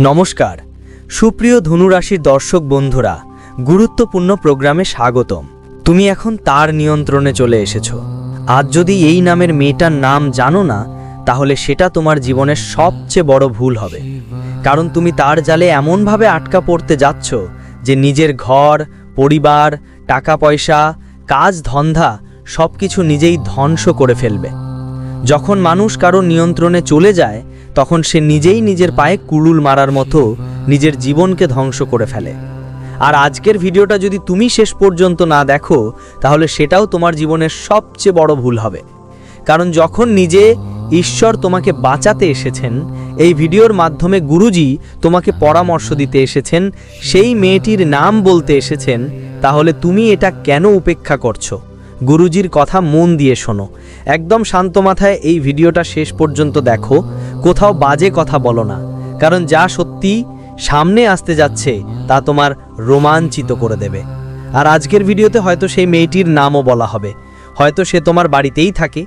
নমস্কার। সুপ্রিয় ধনুরাশির দর্শক বন্ধুরা, গুরুত্বপূর্ণ প্রোগ্রামে স্বাগতম। তুমি এখন তার নিয়ন্ত্রণে চলে এসেছ। আজ যদি এই নামের মেয়েটার নাম জানো না, তাহলে সেটা তোমার জীবনের সবচেয়ে বড় ভুল হবে। কারণ তুমি তার জালে এমনভাবে আটকা পড়তে যাচ্ছ যে নিজের ঘর, পরিবার টাকা পয়সা কাজ, ধন্ধা সব কিছু নিজেই ধ্বংস করে ফেলবে। যখন মানুষ কারও নিয়ন্ত্রণে চলে যায় তখন সে নিজেই নিজের পায়ে কুড়ুল মারার মতো নিজের জীবনকে ধ্বংস করে ফেলে। আর আজকের ভিডিওটা যদি তুমি শেষ পর্যন্ত না দেখো, তাহলে সেটাও তোমার জীবনের সবচেয়ে বড় ভুল হবে। কারণ যখন নিজে ঈশ্বর তোমাকে বাঁচাতে এসেছেন, এই ভিডিওর মাধ্যমে গুরুজি তোমাকে পরামর্শ দিতে এসেছেন, সেই মেয়েটির নাম বলতে এসেছেন, তাহলে তুমি এটা কেন উপেক্ষা করছ? গুরুজির কথা মন দিয়ে শোনো। একদম শান্ত মাথায় এই ভিডিওটা শেষ পর্যন্ত দেখো, কোথাও বাজে কথা বলো না। কারণ যা সত্যি সামনে আসতে যাচ্ছে, তা তোমার রোমাঞ্চিত করে দেবে। আর আজকের ভিডিওতে হয়তো সেই মেয়েটির নামও বলা হবে। হয়তো সে তোমার বাড়িতেই থাকে।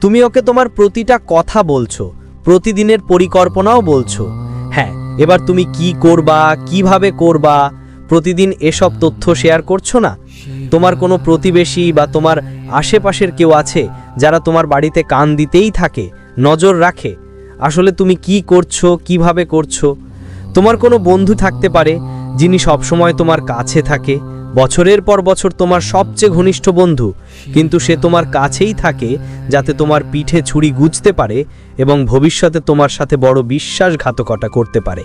তুমি ওকে তোমার প্রতিটা কথা বলছো, প্রতিদিনের পরিকল্পনাও বলছো। হ্যাঁ এবার তুমি কি করবা, কীভাবে করবা, প্রতিদিন এসব তথ্য শেয়ার করছ না? তোমার কোনো প্রতিবেশী বা তোমার আশেপাশের কেউ আছে যারা তোমার বাড়িতে কান দিতেই থাকে, নজর রাখে? আসলে তুমি কি করছ, কীভাবে করছ? তোমার কোনো বন্ধু থাকতে পারে যিনি সবসময় তোমার কাছে থাকে, বছরের পর বছর তোমার সবচেয়ে ঘনিষ্ঠ বন্ধু, কিন্তু সে তোমার কাছেই থাকে যাতে তোমার পিঠে ছুরি গুজতে পারে এবং ভবিষ্যতে তোমার সাথে বড় বিশ্বাসঘাতকতা করতে পারে।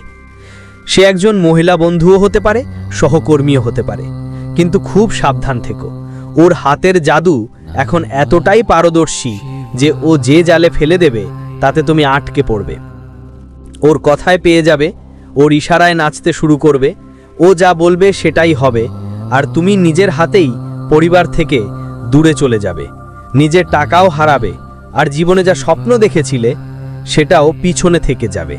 সে একজন মহিলা বন্ধুও হতে পারে, সহকর্মীও হতে পারে। কিন্তু খুব সাবধান থেকো। ওর হাতের জাদু এখন এতটাই পারদর্শী যে ও যে জালে ফেলে দেবে, তাতে তুমি আটকে পড়বে। ওর কথায় পেয়ে যাবে, ওর ইশারায় নাচতে শুরু করবে, ও যা বলবে সেটাই হবে, আর তুমি নিজের হাতেই পরিবার থেকে দূরে চলে যাবে। নিজের টাকাও হারাবে, আর জীবনে যা স্বপ্ন দেখেছিলে, সেটাও পিছনে থেকে যাবে।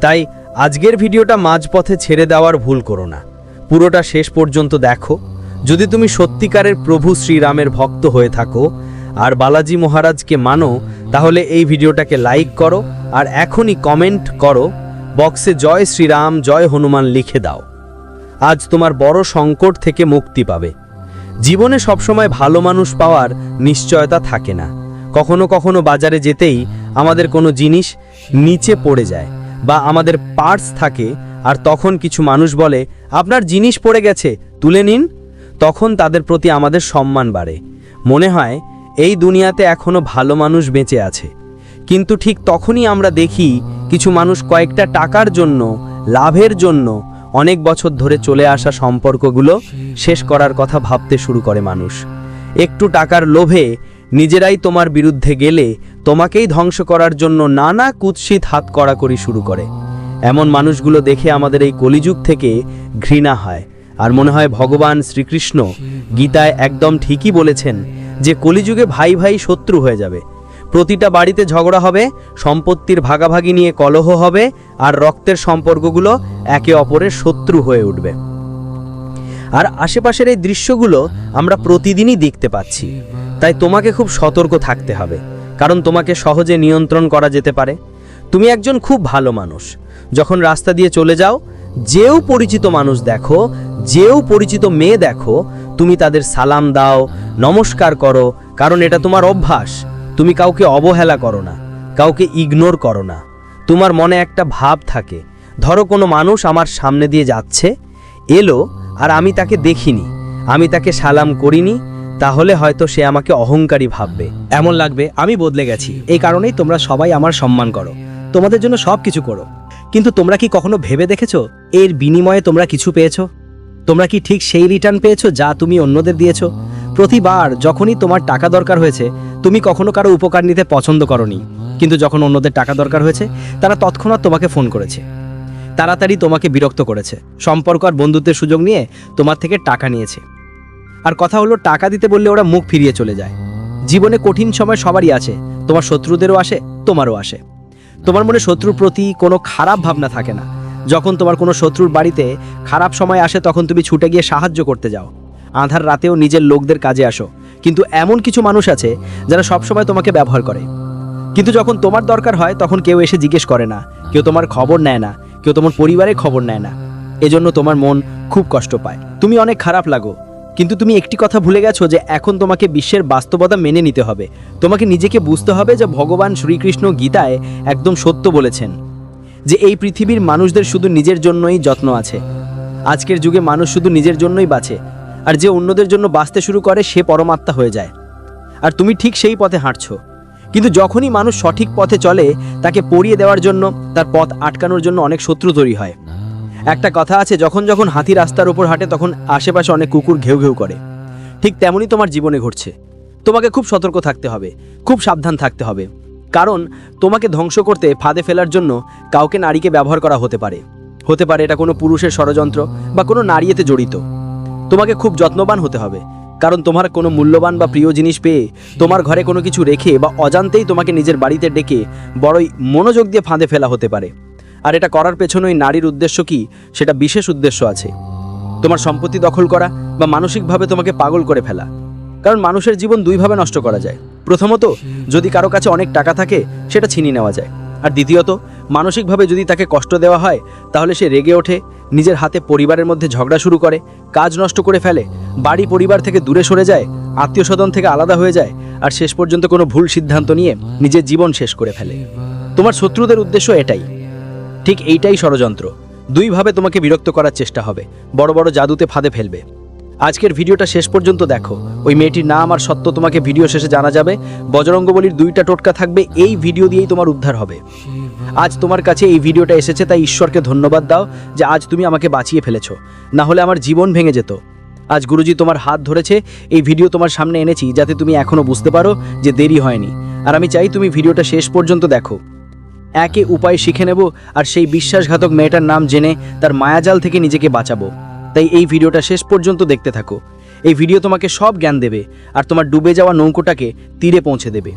তাই আজকের ভিডিওটা মাঝপথে ছেড়ে দেওয়ার ভুল করো না। পুরোটা শেষ পর্যন্ত দেখো। যদি তুমি সত্যিকারের প্রভু শ্রীরামের ভক্ত হয়ে থাকো আর বালাজি মহারাজকে মানো, তাহলে এই ভিডিওটাকে লাইক করো আর এখনই কমেন্ট করো, বক্সে জয় শ্রীরাম, জয় হনুমান লিখে দাও। আজ তোমার বড় সংকট থেকে মুক্তি পাবে। জীবনে সবসময় ভালো মানুষ পাওয়ার নিশ্চয়তা থাকে না। কখনো কখনো বাজারে যেতেই আমাদের কোনো জিনিস নিচে পড়ে যায় বা আমাদের পার্স থাকে আর তখন কিছু মানুষ বলে, আপনার জিনিস পড়ে গেছে, তুলে নিন। তখন তাদের প্রতি আমাদের সম্মান বাড়ে। মনে হয়, এই দুনিয়াতে এখনও ভালো মানুষ বেঁচে আছে। কিন্তু ঠিক তখনই আমরা দেখি, কিছু মানুষ কয়েকটা টাকার জন্য, লাভের জন্য, অনেক বছর ধরে চলে আসা সম্পর্কগুলো শেষ করার কথা ভাবতে শুরু করে মানুষ। একটু টাকার লোভে নিজেরাই তোমার বিরুদ্ধে গেলে তোমাকেই ধ্বংস করার জন্য নানা কুৎসিত হাত কড়াকড়ি শুরু করে। এমন মানুষগুলো দেখে আমাদের এই কলিযুগ থেকে ঘৃণা হয়। আর মনে হয় ভগবান শ্রীকৃষ্ণ গীতায় একদম ঠিকই বলেছেন যে কলিযুগে ভাই ভাই শত্রু হয়ে যাবে। প্রতিটা বাড়িতে ঝগড়া হবে, সম্পত্তির ভাগাভাগি নিয়ে কলহ হবে, আর রক্তের সম্পর্কগুলো একে অপরের শত্রু হয়ে উঠবে। আর আশেপাশের এই দৃশ্যগুলো আমরা প্রতিদিনই দেখতে পাচ্ছি। তাই তোমাকে খুব সতর্ক থাকতে হবে, কারণ তোমাকে সহজে নিয়ন্ত্রণ করা যেতে পারে। তুমি একজন খুব ভালো মানুষ যখন রাস্তা দিয়ে চলে যাও, যেও পরিচিত মানুষ দেখো, যেও পরিচিত মেয়ে দেখো, তুমি তাদের সালাম দাও, নমস্কার করো, কারণ এটা তোমার অভ্যাস। তুমি কাউকে অবহেলা করো না, কাউকে ইগনোর করো না। তোমার মনে একটা ভাব থাকে, ধরো কোনো মানুষ আমার সামনে দিয়ে যাচ্ছে, এলো আর আমি তাকে দেখিনি, আমি তাকে সালাম করিনি, তাহলে হয়তো সে আমাকে অহংকারী ভাববে। এমন লাগবে, আমি বদলে গেছি। এই কারণেই তোমরা সবাই আমার সম্মান করো। তোমাদের জন্য সব কিছু করো। কিন্তু তোমরা কি কখনো ভেবে দেখেছ? এর বিনিময়ে তোমরা কিছু পেয়েছ? তোমরা কি ঠিক সেই রিটার্ন পেয়েছ যা তুমি অন্যদের দিয়েছ? প্রতিবার যখনই তোমার টাকা দরকার হয়েছে, তুমি কখনো কারও উপকার নিতে পছন্দ করনি। কিন্তু যখন অন্যদের টাকা দরকার হয়েছে, তারা তৎক্ষণাৎ তোমাকে ফোন করেছে। তাড়াতাড়ি তোমাকে বিরক্ত করেছে। সম্পর্ক আর বন্ধুত্বের সুযোগ নিয়ে তোমার থেকে টাকা নিয়েছে। আর কথা হলো, টাকা দিতে বললে ওরা মুখ ফিরিয়ে চলে যায়। জীবনে কঠিন সময় সবারই আছে। তোমার শত্রুদেরও আসে, তোমারও আসে। তোমার মনে শত্রুর প্রতি কোনো খারাপ ভাবনা থাকে না। যখন তোমার কোনো শত্রুর বাড়িতে খারাপ সময় আসে, তখন তুমি ছুটে গিয়ে সাহায্য করতে যাও। আধার রাতেও নিজের লোকদের কাজে আসো। কিন্তু এমন কিছু মানুষ আছে, যারা সবসময় তোমাকে ব্যবহার করে। কিন্তু যখন তোমার দরকার হয়, তখন কেউ এসে জিজ্ঞেস করে না। কেউ তোমার খবর নেয় না। কেউ তোমার পরিবারের খবর নেয় না। এজন্য তোমার মন খুব কষ্ট পায়। তুমি অনেক খারাপ লাগো। কিন্তু তুমি একটি কথা ভুলে গেছো যে এখন তোমাকে বিশ্বের বাস্তবতা মেনে নিতে হবে। তোমাকে নিজেকে বুঝতে হবে যে ভগবান শ্রীকৃষ্ণ গীতায় একদম সত্য বলেছেন যে এই পৃথিবীর মানুষদের শুধু নিজের জন্যই যত্ন আছে। আজকের যুগে মানুষ শুধু নিজের জন্যই বাঁচে, আর যে অন্যদের জন্য বাঁচতে শুরু করে সে পরমাত্মা হয়ে যায়। আর তুমি ঠিক সেই পথে হাঁটছো। কিন্তু যখনই মানুষ সঠিক পথে চলে, তাকে পড়িয়ে দেওয়ার জন্য, তার পথ আটকানোর জন্য অনেক শত্রু তৈরি হয়। একটা কথা আছে, যখন যখন হাতি রাস্তার উপর হাঁটে, তখন আশেপাশে অনেক কুকুর ঘেউ ঘেউ করে। ঠিক তেমনই তোমার জীবনে ঘটছে। তোমাকে খুব সতর্ক থাকতে হবে, খুব সাবধান থাকতে হবে। কারণ, তোমাকে ধ্বংস করতে ফাঁদে ফেলার জন্য কাউকে নারীকে ব্যবহার করা হতে পারে। হতে পারে এটা কোনো পুরুষের ষড়যন্ত্র বা কোনো নারী এতে জড়িত। তোমাকে খুব যত্নবান হতে হবে, কারণ তোমার কোনো মূল্যবান বা প্রিয় জিনিস পেয়ে তোমার ঘরে কোনো কিছু রেখে বা অজান্তেই তোমাকে নিজের বাড়িতে ডেকে বড়ই মনোযোগ দিয়ে ফাঁদে ফেলা হতে পারে। আর এটা করার পেছনে ওই নারীর উদ্দেশ্য কি? সেটা বিশেষ উদ্দেশ্য আছে। তোমার সম্পত্তি দখল করা বা মানসিকভাবে তোমাকে পাগল করে ফেলা। কারণ মানুষের জীবন দুইভাবে নষ্ট করা যায়। প্রথমত, যদি কারও কাছে অনেক টাকা থাকে, সেটা ছিনিয়ে নেওয়া যায়। আর দ্বিতীয়ত, মানসিকভাবে যদি তাকে কষ্ট দেওয়া হয়, তাহলে সে রেগে ওঠে, নিজের হাতে পরিবারের মধ্যে ঝগড়া শুরু করে, কাজ নষ্ট করে ফেলে, বাড়ি পরিবার থেকে দূরে সরে যায় আত্মীয় স্বজন থেকে আলাদা হয়ে যায়, আর শেষ পর্যন্ত কোনো ভুল সিদ্ধান্ত নিয়ে নিজের জীবন শেষ করে ফেলে। তোমার শত্রুদের উদ্দেশ্য এটাই। ঠিক এইটাই ষড়যন্ত্র। দুইভাবে তোমাকে বিরক্ত করার চেষ্টা হবে। বড় বড় জাদুতে ফাঁদে ফেলবে। আজকের ভিডিওটা শেষ পর্যন্ত দেখো। ওই মেয়েটির নাম আর সত্য তোমাকে ভিডিও শেষে জানা যাবে। বজরঙ্গবলির দুইটা টোটকা থাকবে, এই ভিডিও দিয়েই তোমার উদ্ধার হবে। আজ তোমার কাছে এই ভিডিওটা এসেছে, তাই ঈশ্বরকে ধন্যবাদ দাও যে আজ তুমি আমাকে বাঁচিয়ে ফেলেছো। না হলে আমার জীবন ভেঙে যেত। আজ গুরুজি তোমার হাত ধরেছে, এই ভিডিও তোমার সামনে এনেছি, যাতে তুমি এখনও বুঝতে পারো যে দেরি হয়নি। আর আমি চাই তুমি ভিডিওটা শেষ পর্যন্ত দেখো। একে উপায় শিখে নেব আর সেই বিশ্বাসঘাতক মেয়েটার নাম জেনে তার মায়াজাল থেকে নিজেকে বাঁচাবো। তাই এই ভিডিওটা শেষ পর্যন্ত দেখতে থাকো। এই ভিডিও তোমাকে সব জ্ঞান দেবে আর তোমার ডুবে যাওয়া নৌকোটাকে তীরে পৌঁছে দেবে।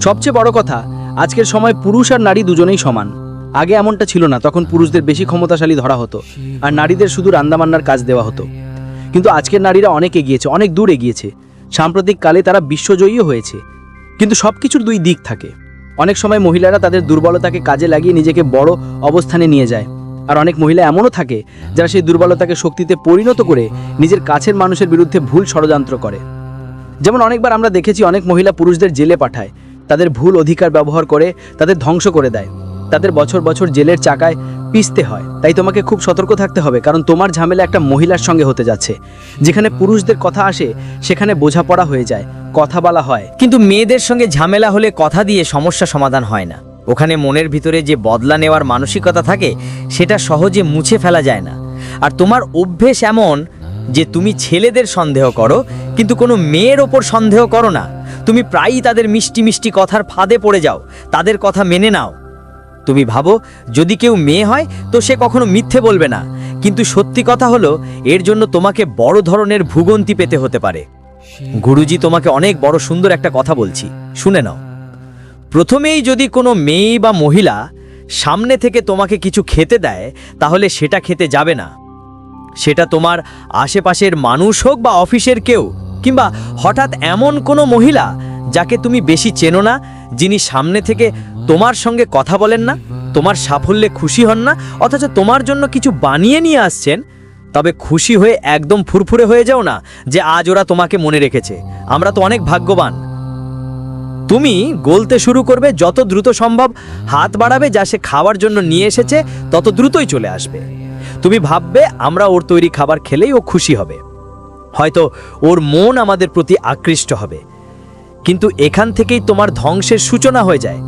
সবচেয়ে বড় কথা, আজকের সময় পুরুষ আর নারী দুজনেই সমান। আগে এমনটা ছিল না, তখন পুরুষদের বেশি ক্ষমতাশালী ধরা হতো আর নারীদের শুধু রান্দাবান্নার কাজ দেওয়া হতো। কিন্তু আজকের নারীরা অনেক এগিয়েছে, অনেক দূর এগিয়েছে। সাম্প্রতিক কালে তারা বিশ্বজয়ীও হয়েছে। কিন্তু সব কিছুর দুই দিক থাকে। অনেক সময় মহিলারা তাদের দুর্বলতাকে কাজে লাগিয়ে নিজেকে বড় অবস্থানে নিয়ে যায়। আর অনেক মহিলা এমনও থাকে, যারা সেই দুর্বলতাকে শক্তিতে পরিণত করে নিজের কাছের মানুষের বিরুদ্ধে ভুল ষড়যন্ত্র করে। যেমন অনেকবার আমরা দেখেছি অনেক মহিলা পুরুষদের জেলে পাঠায়, তাদের ভুল অধিকার ব্যবহার করে, তাদের ধ্বংস করে দেয়। তাদের বছর বছর জেলের চাকায় পিষতে হয়। তাই তোমাকে খুব সতর্ক থাকতে হবে, কারণ তোমার ঝামেলা একটা মহিলার সঙ্গে হতে যাচ্ছে। যেখানে পুরুষদের কথা আসে, সেখানে বোঝাপড়া হয়ে যায়, কথা বলা হয়। কিন্তু মেয়েদের সঙ্গে ঝামেলা হলে কথা দিয়ে সমস্যা সমাধান হয় না। ওখানে মনের ভিতরে যে বদলা নেওয়ার মানসিকতা থাকে, সেটা সহজে মুছে ফেলা যায় না। আর তোমার অভ্যেস এমন যে তুমি ছেলেদের সন্দেহ করো, কিন্তু কোনো মেয়ের ওপর সন্দেহ করো না। তুমি প্রায়ই তাদের মিষ্টি মিষ্টি কথার ফাঁদে পড়ে যাও, তাদের কথা মেনে নাও। তুমি ভাবো, যদি কেউ মেয়ে হয়, তো সে কখনো মিথ্যে বলবে না। কিন্তু সত্যি কথা হলো, এর জন্য তোমাকে বড় ধরনের ভুগন্তি পেতে হতে পারে। গুরুজি, তোমাকে অনেক বড় সুন্দর একটা কথা বলছি। শুনে নাও। প্রথমেই যদি কোনো মেয়ে বা মহিলা সামনে থেকে তোমাকে কিছু খেতে দেয়, তাহলে সেটা খেতে যাবে না। সেটা তোমার আশেপাশের মানুষ হোক বা অফিসের কেউ, কিংবা হঠাৎ এমন কোনো মহিলা যাকে তুমি বেশি চেনো না, যিনি সামনে থেকে তোমার সঙ্গে কথা বলেন না, তোমার সাফল্যে খুশি হন না, অথচ তোমার জন্য কিছু বানিয়ে নিয়ে আসছেন। তবে খুশি হয়ে একদম ফুরফুরে হয়ে যাও না, যে আজ ওরা তোমাকে মনে রেখেছে। আমরা তো অনেক ভাগ্যবান। তুমি গলতে শুরু করবে, যত দ্রুত সম্ভব হাত বাড়াবে, যা সে খাওয়ার জন্য নিয়ে এসেছে, তত দ্রুতই চলে আসবে। তুমি ভাববে, আমরা ওর তৈরি খাবার খেলেই ও খুশি হবে। হয়তো ওর মন আমাদের প্রতি আকৃষ্ট হবে। কিন্তু এখান থেকেই তোমার ধ্বংসের সূচনা হয়ে যায়।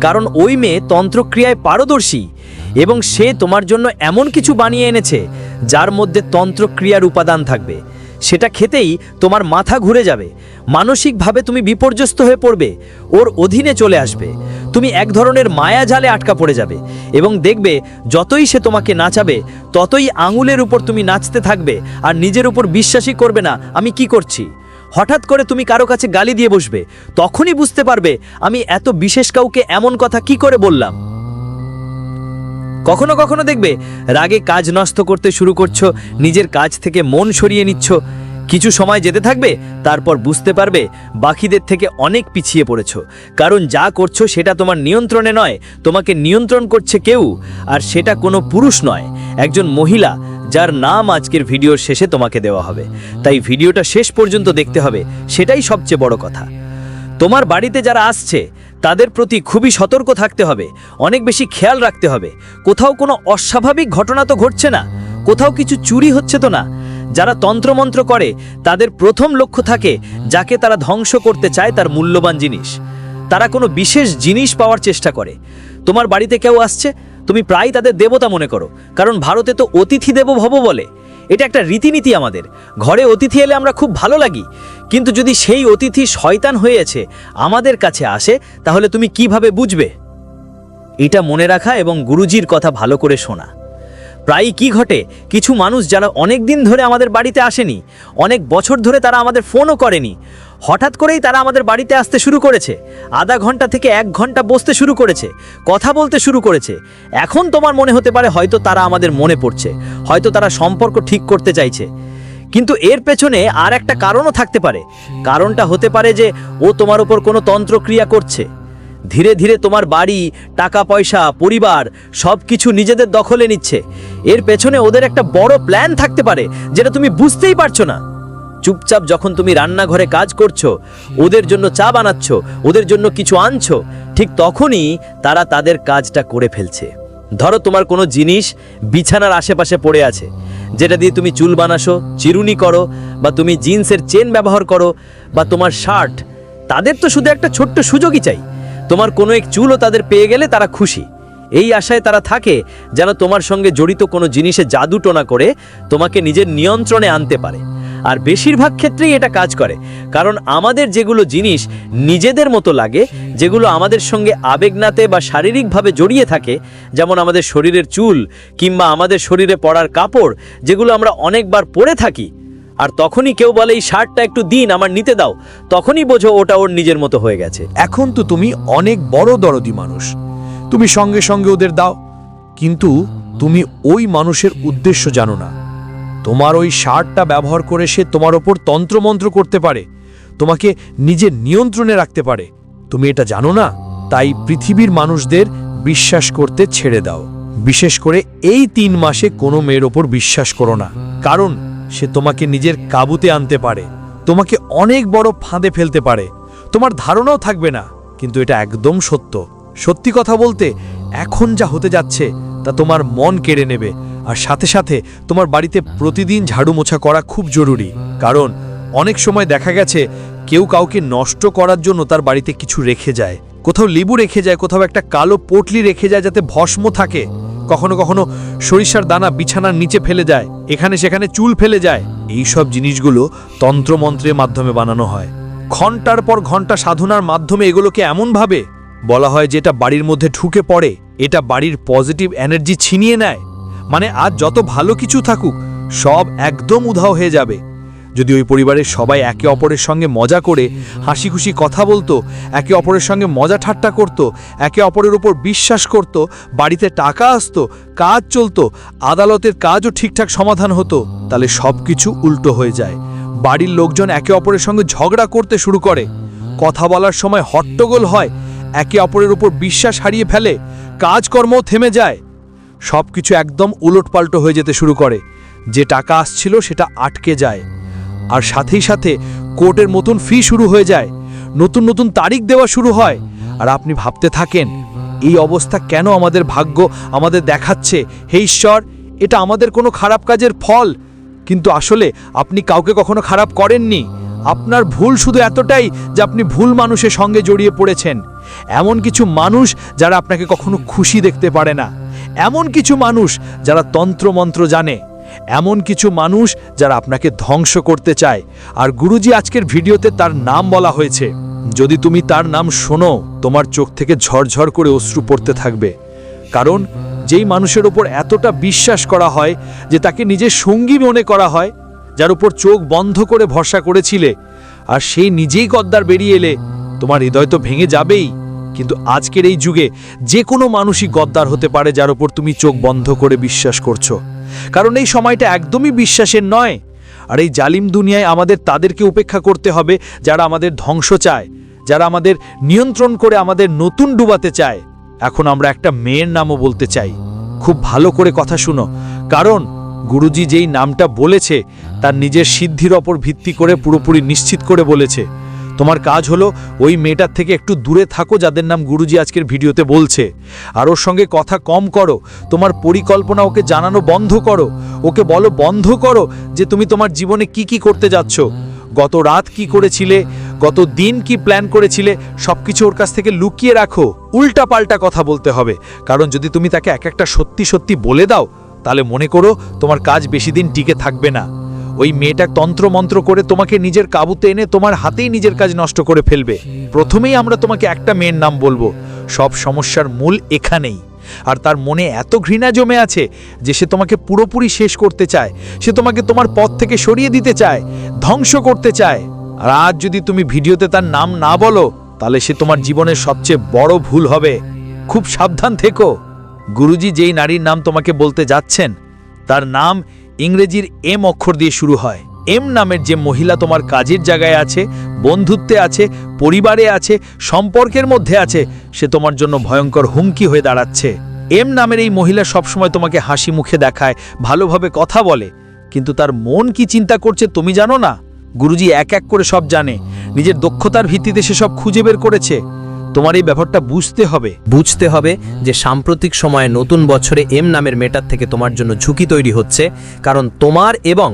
কারণ ওই মেয়ে তন্ত্রক্রিয়ায় পারদর্শী এবং সে তোমার জন্য এমন কিছু বানিয়ে এনেছে, যার মধ্যে তন্ত্রক্রিয়ার উপাদান থাকবে। সেটা খেতেই তোমার মাথা ঘুরে যাবে। মানসিকভাবে তুমি বিপর্যস্ত হয়ে পড়বে। ওর অধীনে চলে আসবে। তুমি এক ধরনের মায়া জালে আটকা পড়ে যাবে এবং দেখবে, যতই সে তোমাকে নাচাবে, ততই আঙুলের উপর তুমি নাচতে থাকবে আর নিজের উপর বিশ্বাসই করবে না, আমি কি করছি? হঠাৎ করে তুমি কারও কাছে গালি দিয়ে বসবে, তখনই বুঝতে পারবে আমি এত বিশেষ কাউকে এমন কথা কি করে বললাম। কখনো কখনো দেখবে রাগে কাজ নষ্ট করতে শুরু করছ, নিজের কাজ থেকে মন সরিয়ে নিচ্ছ কিছু সময় যেতে থাকবে, তারপর বুঝতে পারবে বাকিদের থেকে অনেক পিছিয়ে পড়েছো। কারণ যা করছ সেটা তোমার নিয়ন্ত্রণে নয়, তোমাকে নিয়ন্ত্রণ করছে কেউ, আর সেটা কোনো পুরুষ নয়, একজন মহিলা, যার নাম আজকের ভিডিওর শেষে তোমাকে দেওয়া হবে। তাই ভিডিওটা শেষ পর্যন্ত দেখতে হবে, সেটাই সবচেয়ে বড় কথা। তোমার বাড়িতে যারা আসছে, তাদের প্রতি খুবই সতর্ক থাকতে হবে, অনেক বেশি খেয়াল রাখতে হবে। কোথাও কোনো অস্বাভাবিক ঘটনা তো ঘটছে না, কোথাও কিছু চুরি হচ্ছে তো না। যারা তন্ত্রমন্ত্র করে, তাদের প্রথম লক্ষ্য থাকে যাকে তারা ধ্বংস করতে চায় তার মূল্যবান জিনিস। তারা কোনো বিশেষ জিনিস পাওয়ার চেষ্টা করে। তোমার বাড়িতে কেউ আসছে? তুমি প্রায় তাদের দেবতা মনে করো, কারণ ভারতে তো অতিথি দেব ভব বলে। এটা একটা রীতিনীতি আমাদের। ঘরে অতিথি এলে আমরা খুব ভালো লাগি। কিন্তু যদি সেই অতিথি শয়তান হয়েছে, আমাদের কাছে আসে, তাহলে তুমি কীভাবে বুঝবে? এটা মনে রাখা এবং গুরুজির কথা ভালো করে শোনা। প্রায়ই কি ঘটে? কিছু মানুষ যারা অনেক দিন ধরে আমাদের বাড়িতে আসেনি, অনেক বছর ধরে তারা আমাদের ফোনও করেনি। হঠাৎ করেই তারা আমাদের বাড়িতে আসতে শুরু করেছে। আধা ঘণ্টা থেকে এক ঘণ্টা বসতে শুরু করেছে, কথা বলতে শুরু করেছে। এখন তোমার মনে হতে পারে হয়তো তারা আমাদের মনে পড়ছে, হয়তো তারা সম্পর্ক ঠিক করতে চাইছে। কিন্তু এর পেছনে আর একটা কারণও থাকতে পারে। কারণটা হতে পারে যে ও তোমার উপর কোনো তন্ত্রক্রিয়া করছে। ধীরে ধীরে তোমার বাড়ি, টাকা পয়সা, পরিবার সব কিছু নিজেদের দখলে নিচ্ছে। এর পেছনে ওদের একটা বড় প্ল্যান থাকতে পারে, যেটা তুমি বুঝতেই পারছ না। চুপচাপ যখন তুমি রান্নাঘরে কাজ করছ, ওদের জন্য চা বানাচ্ছ, ওদের জন্য কিছু আনছো, ঠিক তখনই তারা তাদের কাজটা করে ফেলছে। ধরো তোমার কোনো জিনিস বিছানার আশেপাশে পড়ে আছে, যেটা দিয়ে তুমি চুল বানাসো, চিরুনি করো, বা তুমি জিন্সের চেন ব্যবহার করো, বা তোমার শার্ট। তাদের তো শুধু একটা ছোট্ট সুযোগই চাই। তোমার কোনো এক চুলও তাদের পেয়ে গেলে তারা খুশি। এই আশায় তারা থাকে যেন তোমার সঙ্গে জড়িত কোনো জিনিসে জাদু টোনা করে তোমাকে নিজের নিয়ন্ত্রণে আনতে পারে। আর বেশিরভাগ ক্ষেত্রেই এটা কাজ করে, কারণ আমাদের যেগুলো জিনিস নিজেদের মতো লাগে, যেগুলো আমাদের সঙ্গে আবেগনাতে বা শারীরিকভাবে জড়িয়ে থাকে, যেমন আমাদের শরীরের চুল কিংবা আমাদের শরীরে পড়ার কাপড়, যেগুলো আমরা অনেকবার পরে থাকি আর তখনই কেউ বলে, এই শার্টটা একটু দিন, আমার নিতে দাও। তখনই বোঝো ওটা ওর নিজের মতো হয়ে গেছে। এখন তো তুমি অনেক বড় দরদি মানুষ। তুমি সঙ্গে সঙ্গে ওদের দাও। কিন্তু তুমি ওই মানুষের উদ্দেশ্য জানো না। তোমার ওই শার্টটা ব্যবহার করে সে তোমার ওপর তন্ত্রমন্ত্র করতে পারে। তোমাকে নিজের নিয়ন্ত্রণে রাখতে পারে। তুমি এটা জানো না? তাই পৃথিবীর মানুষদের বিশ্বাস করতে ছেড়ে দাও। বিশেষ করে এই তিন মাসে কোনো মেয়ের ওপর বিশ্বাস করো না। কারণ সে তোমাকে নিজের কাবুতে আনতে পারে। তোমাকে অনেক বড় ফাঁদে ফেলতে পারে। তোমার ধারণাও থাকবে না, কিন্তু এটা একদম সত্য। সত্যি কথা বলতে, এখন যা হতে যাচ্ছে, তা তোমার মন কেড়ে নেবে। আর সাথে সাথে, তোমার বাড়িতে প্রতিদিন ঝাড়ু মোছা করা খুব জরুরি। কারণ, অনেক সময় দেখা গেছে, কেউ কাউকে নষ্ট করার জন্য তার বাড়িতে কিছু রেখে যায়। কোথাও লেবু রেখে যায়, কোথাও একটা কালো পটলি রেখে যায় যাতে ভস্ম থাকে। কখনো কখনো সরিষার দানা বিছানার নিচে ফেলে যায়, এখানে সেখানে চুল ফেলে যায়। এই সব জিনিসগুলো তন্ত্রমন্ত্রের মাধ্যমে বানানো হয়। ঘণ্টার পর ঘণ্টা সাধনার মাধ্যমে এগুলোকে এমনভাবে বলা হয় যে এটা বাড়ির মধ্যে ঢুকে পড়ে, এটা বাড়ির পজিটিভ এনার্জি ছিনিয়ে নেয়। মানে আজ যত ভালো কিছু থাকুক, সব একদম উধাও হয়ে যাবে। যদি ওই পরিবারের সবাই একে অপরের সঙ্গে মজা করে হাসি খুশি কথা বলতো, একে অপরের সঙ্গে মজা ঠাট্টা করত, একে অপরের উপর বিশ্বাস করত, বাড়িতে টাকা আসতো, কাজ চলতো, আদালতের কাজও ঠিকঠাক সমাধান হতো, তাহলে সব কিছু উল্টো হয়ে যায়। বাড়ির লোকজন একে অপরের সঙ্গে ঝগড়া করতে শুরু করে। কথা বলার সময় হট্টগোল হয়, একে অপরের উপর বিশ্বাস হারিয়ে ফেলে, কাজকর্মও থেমে যায়। সব কিছু একদম উলটপাল্টো হয়ে যেতে শুরু করে। যে টাকা আসছিল সেটা আটকে যায়। আর সাথেই সাথে কোর্টের মতন ফি শুরু হয়ে যায়। নতুন নতুন তারিখ দেওয়া শুরু হয়। আর আপনি ভাবতে থাকেন, এই অবস্থা কেন আমাদের ভাগ্য আমাদের দেখাচ্ছে? হে ঈশ্বর, এটা আমাদের কোনো খারাপ কাজের ফল। কিন্তু আসলে আপনি কাউকে কখনো খারাপ করেননি। আপনার ভুল শুধু এতটাই যে আপনি ভুল মানুষের সঙ্গে জড়িয়ে পড়েছেন। এমন কিছু মানুষ যারা আপনাকে কখনো খুশি দেখতে পারে না। এমন কিছু মানুষ যারা তন্ত্রমন্ত্র জানে। এমন কিছু মানুষ যারা আপনাকে ধ্বংস করতে চায়। আর গুরুজি আজকের ভিডিওতে তার নাম বলা হয়েছে। যদি তুমি তার নাম শোনো, তোমার চোখ থেকে ঝরঝর করে অশ্রু পড়তে থাকবে। কারণ যেই মানুষের ওপর এতটা বিশ্বাস করা হয় যে তাকে নিজের সঙ্গী মনে করা হয়, যার উপর চোখ বন্ধ করে ভরসা করেছিলে, আর সেই নিজেই গদ্দার বেরিয়ে এলে, তোমার হৃদয় তো ভেঙে যাবেই। কিন্তু আজকের এই যুগে যে কোনো মানুষই গদ্দার হতে পারে যার উপর তুমি চোখ বন্ধ করে বিশ্বাস করছ। কারণ এই সময়টা একদমই বিশ্বাসের নয়। আর এই জালিম দুনিয়ায় আমাদের তাদেরকে উপেক্ষা করতে হবে, যারা আমাদের ধ্বংস চায়, যারা আমাদের নিয়ন্ত্রণ করে আমাদের নতুন ডুবাতে চায়। এখন আমরা একটা মেয়ের নামও বলতে চাই। খুব ভালো করে কথা শুনো। কারণ গুরুজি যেই নামটা বলেছে, তার নিজের সিদ্ধির ওপর ভিত্তি করে পুরোপুরি নিশ্চিত করে বলেছে। তোমার কাজ হলো ওই মেয়েটার থেকে একটু দূরে থাকো যাদের নাম গুরুজি আজকের ভিডিওতে বলছে। আর ওর সঙ্গে কথা কম করো, তোমার পরিকল্পনা ওকে জানানো বন্ধ করো, ওকে বলো বন্ধ করো যে তুমি তোমার জীবনে কি কি করতে যাচ্ছ। গত রাত কি করেছিলে, গত দিন কি প্ল্যান করেছিলে সব কিছু ওর কাছ থেকে লুকিয়ে রাখো উল্টা পাল্টা কথা বলতে হবে। কারণ যদি তুমি তাকে এক একটা সত্যি সত্যি বলে দাও, তাহলে মনে করো তোমার কাজ বেশি দিন টিকে থাকবে না। ওই মেয়েটা তন্ত্রমন্ত্র করে তোমাকে নিজের কাবুতে এনে তোমার হাতেই নিজের কাজ নষ্ট করে ফেলবে। প্রথমেই আমরা তোমাকে একটা মেয়ের নাম বলব। সব সমস্যার মূল এখানেই। আর তার মনে এত ঘৃণা জমে আছে যে সে তোমাকে পুরোপুরি শেষ করতে চায়। সে তোমাকে তোমার পথ থেকে সরিয়ে দিতে চায়, ধ্বংস করতে চায়। আর আজ যদি তুমি ভিডিওতে তার নাম না বলো, তাহলে সে তোমার জীবনের সবচেয়ে বড় ভুল হবে। খুব সাবধান থেকো। গুরুজি যেই নারীর নাম তোমাকে বলতে যাচ্ছেন, তার নাম ইংরেজির এম অক্ষর দিয়ে শুরু হয়। এম নামের যে মহিলা তোমার কাজের জায়গায় আছে, বন্ধুত্বে আছে, পরিবারে আছে, সম্পর্কের মধ্যে আছে, সে তোমার জন্য ভয়ঙ্কর হুমকি হয়ে দাঁড়াচ্ছে। এম নামের এই মহিলা সবসময় তোমাকে হাসি মুখে দেখায়, ভালোভাবে কথা বলে। কিন্তু তার মন কি চিন্তা করছে তুমি জানো না? গুরুজি এক এক করে সব জানে। নিজের দক্ষতার ভিত্তিতে সে সব খুঁজে বের করেছে। তোমার এই ব্যাপারটা বুঝতে হবে। বুঝতে হবে যে সাম্প্রতিক সময়ে নতুন বছরে এম নামের মেটার থেকে তোমার জন্য ঝুঁকি তৈরি হচ্ছে, কারণ তোমার এবং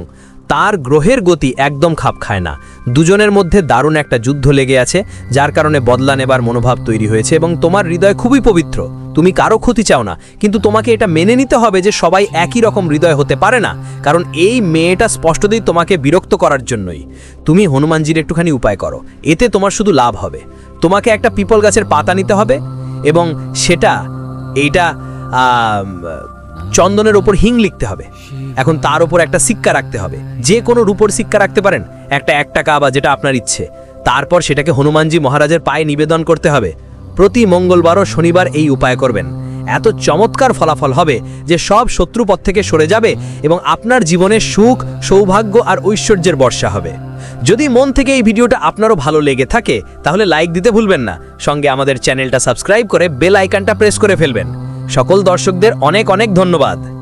তার গ্রহের গতি একদম খাপ খায় না। দুজনের মধ্যে দারুণ একটা যুদ্ধ লেগে আছে, যার কারণে বদলা নেবার মনোভাব তৈরি হয়েছে এবং তোমার হৃদয় খুবই পবিত্র। তুমি কারও ক্ষতি চাও না, কিন্তু তোমাকে এটা মেনে নিতে হবে যে সবাই একই রকম হৃদয় হতে পারে না, কারণ এই মেয়েটা স্পষ্টতই তোমাকে বিরক্ত করার জন্যই। তুমি হনুমানজির একটুখানি উপায় করো, এতে তোমার শুধু লাভ হবে। তোমাকে একটা পিপল গাছের পাতা নিতে হবে এবং সেটা, এইটা চন্দনের ওপর হিং লিখতে হবে। এখন তার ওপর একটা সিক্কা রাখতে হবে। যে কোনো রূপর সিক্কা রাখতে পারেন, একটা এক টাকা বা যেটা আপনার ইচ্ছে। তারপর সেটাকে হনুমানজি মহারাজের পায়ে নিবেদন করতে হবে। প্রতি মঙ্গলবার ও শনিবার এই উপায় করবেন। এত চমৎকার ফলাফল হবে যে সব শত্রুপথ থেকে সরে যাবে এবং আপনার জীবনে সুখ, সৌভাগ্য আর ঐশ্বর্যের বর্ষা হবে। যদি মন থেকে এই ভিডিওটা আপনারও ভালো লেগে থাকে, তাহলে লাইক দিতে ভুলবেন না। সঙ্গে আমাদের চ্যানেলটা সাবস্ক্রাইব করে বেল আইকনটা প্রেস করে ফেলবেন। সকল দর্শকদের অনেক অনেক ধন্যবাদ।